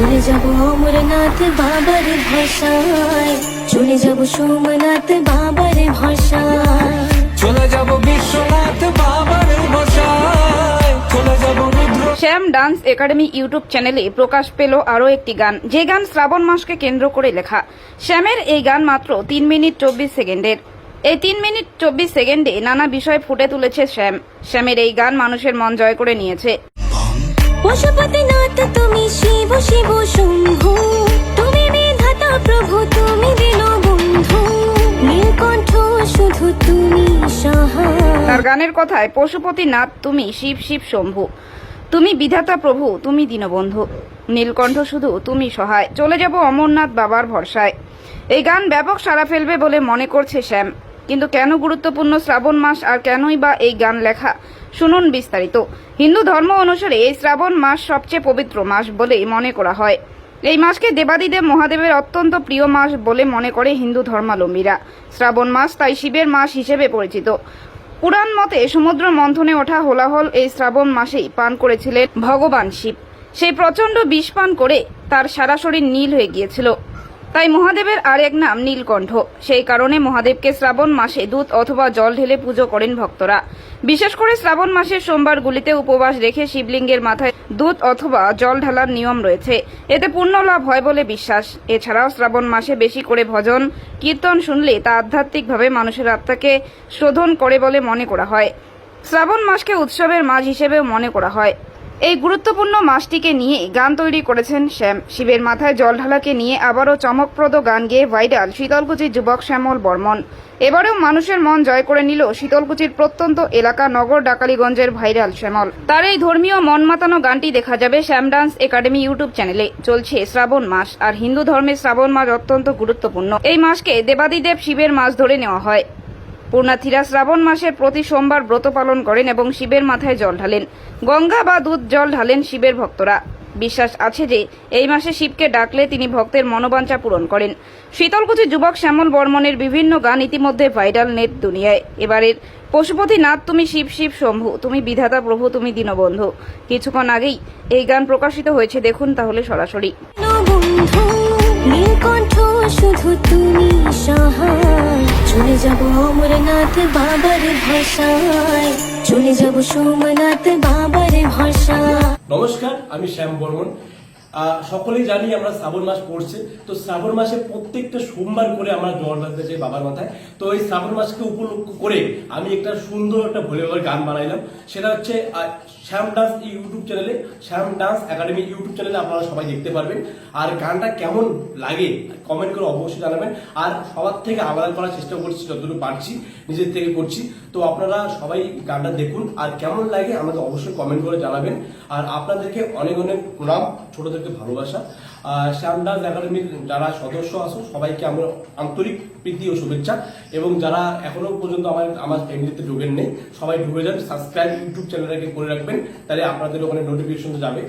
চলে যাব অমরনাথ বাবার ভাষায়। চলে যাব সোমনাথ বাবার ভাষায়। চলে যাব বিশ্বনাথ বাবার বসায় চলে যাব শ্যাম ডান্স একাডেমি ইউটিউব চ্যানেলে প্রকাশ পেল আরও একটি গান। যে গান শ্রাবণ মাসকে কেন্দ্র করে লেখা। শ্যামের এই গান মাত্র তিন মিনিট চব্বিশ সেকেন্ডের। এই তিন মিনিট চব্বিশ সেকেন্ডে নানা বিষয় ফুটে তুলেছে শ্যাম। শ্যামের এই গান মানুষের মন জয় করে নিয়েছে। পশুপতিনাথ তুমি শিব শিব শম্ভু। তুমি বিধাতা প্রভু, তুমি দিন বন্ধু নীলকণ্ঠ শুধু তুমি সহায় তার গানের কথায় পশুপতিনাথ তুমি শিব শিব শম্ভু। তুমি বিধাতা প্রভু, তুমি দীনবন্ধু। নীলকণ্ঠ শুধু তুমি সহায়। চলে যাব অমরনাথ বাবার ভরসায়। এই গান ব্যাপক সাড়া ফেলবে বলে মনে করছে শ্যাম। কিন্তু কেন গুরুত্বপূর্ণ শ্রাবণ মাস আর কেনই বা এই গান লেখা? শুনুন বিস্তারিত। হিন্দু ধর্ম অনুসারে এই শ্রাবণ মাস সবচেয়ে পবিত্র মাস বলে মনে করা হয়। এই মাসকে দেবাদিদেব মহাদেবের অত্যন্ত প্রিয় মাস বলে মনে করে হিন্দু ধর্মাবলম্বীরা। শ্রাবণ মাস তাই শিবের মাস হিসেবে পরিচিত। পুরাণ মতে সমুদ্র মন্থনে ওঠা হোলাহল এই শ্রাবণ মাসেই পান করেছিলেন ভগবান শিব। সেই প্রচণ্ড বিষ পান করে তার সারা শরীর নীল হয়ে গিয়েছিল। তাই মহাদেবের আর এক নাম নীলকণ্ঠ। সেই কারণে মহাদেবকে শ্রাবণ মাসে দুধ অথবা জল ঢেলে পুজো করেন ভক্তরা। বিশেষ করে শ্রাবণ মাসের সোমবারগুলিতে উপবাস রেখে শিবলিঙ্গের মাথায় দুধ অথবা জল ঢালার নিয়ম রয়েছে। এতে পূর্ণ লাভ হয় বলে বিশ্বাস। এছাড়াও শ্রাবণ মাসে বেশি করে ভজন, কীর্তন শুনলে তা আধ্যাত্মিকভাবে মানুষের আত্মাকে শোধন করে বলে মনে করা হয়। শ্রাবণ মাসকে উৎসবের মাস হিসেবেও মনে করা হয়। এই গুরুত্বপূর্ণ মাসটিকে নিয়ে গান তৈরি করেছেন শ্যাম। শিবের মাথায় জল ঢালাকে নিয়ে আবারও চমকপ্রদ গান গেয়ে ভাইরাল শীতলকুচির যুবক শ্যামল বর্মন। এবারেও মানুষের মন জয় করে নিল শীতলকুচির প্রত্যন্ত এলাকা নগর ডাকালিগঞ্জের ভাইরাল শ্যামল। তার এই ধর্মীয় মন মাতানো গানটি দেখা যাবে শ্যাম ডান্স একাডেমি ইউটিউব চ্যানেলে। চলছে শ্রাবণ মাস, আর হিন্দু ধর্মের শ্রাবণ মাস অত্যন্ত গুরুত্বপূর্ণ। এই মাসকে দেবাদিদেব শিবের মাস ধরে নেওয়া হয়। পূর্ণার্থীরা শ্রাবণ মাসের প্রতি সোমবার ব্রত পালন করেন এবং শিবের মাথায় জল ঢালেন। গঙ্গা বা দুধ জল ঢালেন শিবের ভক্তরা। বিশ্বাস আছে যে এই মাসে শিবকে ডাকলে তিনি ভক্তের মনোবাঞ্ছা পূরণ করেন। শীতলকুচি যুবক শ্যামল বর্মনের বিভিন্ন গান ইতিমধ্যে ভাইরাল নেট দুনিয়ায়। এবারের পশুপতি নাথ তুমি শিব শিব শম্ভু, তুমি বিধাতা প্রভু, তুমি দীনবন্ধু। কিছুক্ষণ আগেই এই গান প্রকাশিত হয়েছে, দেখুন তাহলে সরাসরি। নীলকণ্ঠ, শুধু তুমি সহায় চলে যাব অমরনাথ বাবার ভাষায়। চলে যাব সোমনাথ বাবার ভাষা নমস্কার, আমি শ্যাম বর্মন। সকলেই জানি আমরা শ্রাবণ মাস পড়ছে। তো শ্রাবণ মাসে প্রত্যেকটা সোমবার করে আমরা জল ঢালতে চাই বাবার মাথায়। তো এই শ্রাবণ মাসকে উপলক্ষ করে আমি একটা সুন্দর একটা ভোলে বাবার গান বানাইলাম। সেটা হচ্ছে শ্যাম ডান্স ইউটিউব চ্যানেলে, শ্যাম ডান্স একাডেমি ইউটিউব চ্যানেলে আপনারা সবাই দেখতে পারবেন। আর গানটা কেমন লাগে কমেন্ট করে অবশ্যই জানাবেন। আর সবার থেকে আলাদা করার চেষ্টা করছি, যতটুকু পারছি, নিজের থেকে করছি। তো আপনারা সবাই গানটা দেখুন। আর কেমন লাগে আমাকে অবশ্যই কমেন্ট করে জানাবেন। আর আপনাদেরকে অনেক অনেক প্রণাম। ছোটদেরকে ভালোবাসা। শ্যামদাস একাডেমির যারা সদস্য আছো, সবাইকে আমার আন্তরিক প্রীতি ও শুভেচ্ছা। এবং যারা এখনও পর্যন্ত আমার আমার ফ্যামিলিতে ঢুকেন নেই, সবাই ঢুকে যান সাবস্ক্রাইব ইউটিউব চ্যানেলটাকে করে রাখবেন, তাহলে আপনাদের ওখানে নোটিফিকেশন যাবে।